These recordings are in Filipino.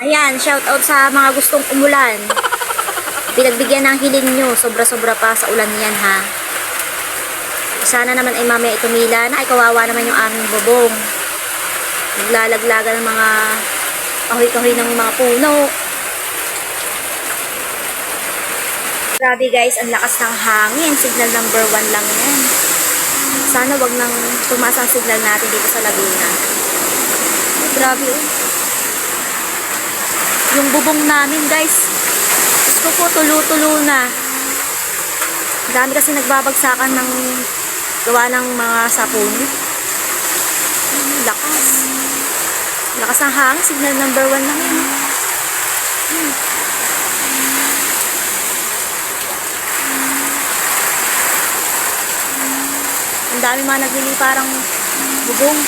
Ayan, shout out sa mga gustong umulan. Pinagbigyan ng hiling nyo, sobra-sobra pa sa ulan yan ha. Sana naman ay mamaya itumila na ay kawawa naman yung aming bubong. Naglalaglaga ng mga kahoy-kahoy ng mga puno. Grabe guys, ang lakas ng hangin. Signal number one lang yan. Sana wag nang tumaas ang signal natin dito sa Laguna. Grabe oh. Yung bubong namin guys, gusto ko tulo-tulo na. Ang dami kasi nagbabagsakan ng gawa ng mga sapon. Ang Lakas. Lakas ng hangin. Signal number one lang yun. Hmm. Ang dami mga nagbili parang bubong.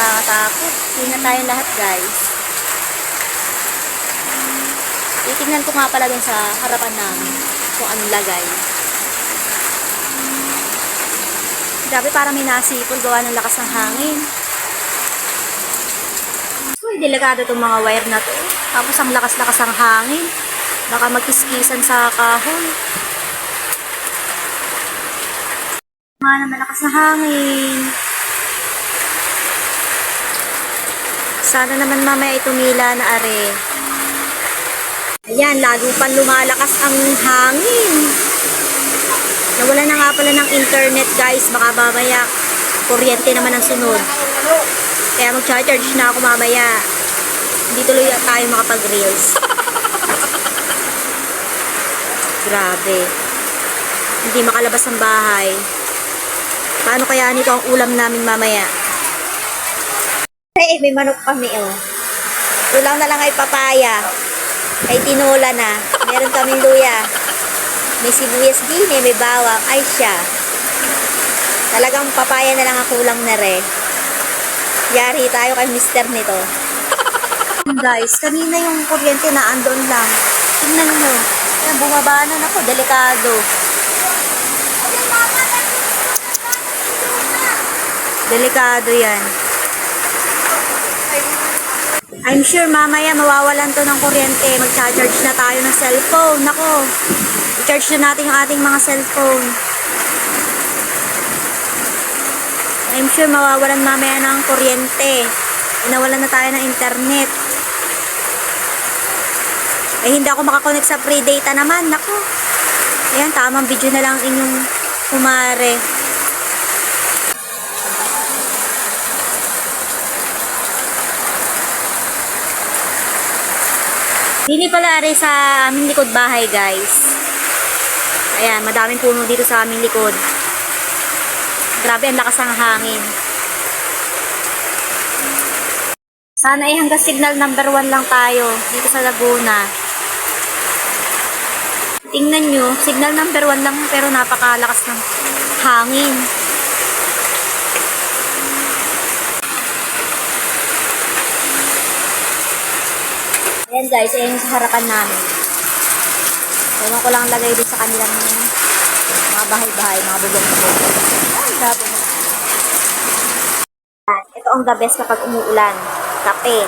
Nakakatakot. Ingat tayo lahat guys. Titingnan ko nga pala dun sa harapan namin kung anong lagay. Grabe parang may nasipol gawa ng lakas ng hangin. Uy, delikado itong mga wire na to. Tapos ang lakas-lakas ng hangin. Baka magkiskisan sa kahon. Mga na malakas na hangin. Sana naman mamaya itumila na are. Ayan, lalo pa lumalakas ang hangin. Nawala na nga pala ng internet guys. Baka mamaya kuryente naman ang sunod. Kaya mag-charge na ako mamaya. Hindi tuloy tayo makapag-reels. Grabe. Hindi makalabas ng bahay. Paano kaya nito ang ulam namin mamaya? Ay, may manok kami oh. Ulam na lang ay papaya. Ay tinola na. Meron kaming luya. May sibuyas din eh, may bawang. Ay siya. Talagang papaya na lang ang kulang na re. Yari tayo kay mister nito. Guys, kanina yung kuryente na andon lang. Tingnan nyo. Ayan, bumaba na ako. Delikado. Delikado yan. I'm sure mamaya mawawalan to ng kuryente. Mag-charge na tayo ng cellphone. Nako, i-charge na natin yung ating mga cellphone. I'm sure mawawalan mamaya ng kuryente. Inawalan na tayo ng internet. Eh, hindi ako makakonect sa free data naman. Nako. Ayan, tamang video na lang inyong kumare. Dini pala ari sa aming likod bahay, guys. Ayan, madaming puno dito sa aming likod. Grabe, ang lakas ng hangin. Sana ay hanggang signal number one lang tayo dito sa Laguna. Tingnan nyo, signal number one lang pero napakalakas ng hangin. Guys, ayan yung sa harapan namin. Ewan ko lang lagay din sa kanilang mga bahay-bahay, mga bubong-bubong. Grabe mo. Ito ang the best kapag umuulan. Kape.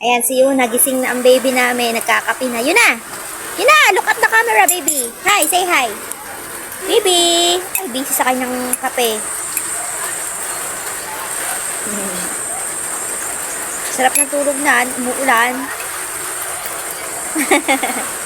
Ayan, si Yuna, gising na ang baby namin. Nagkakape na. Yun na! Yun na! Look at the camera, baby! Hi! Say hi! Baby! Ay, busy sa kanyang kape. Sarap ng tulog na, umuulan.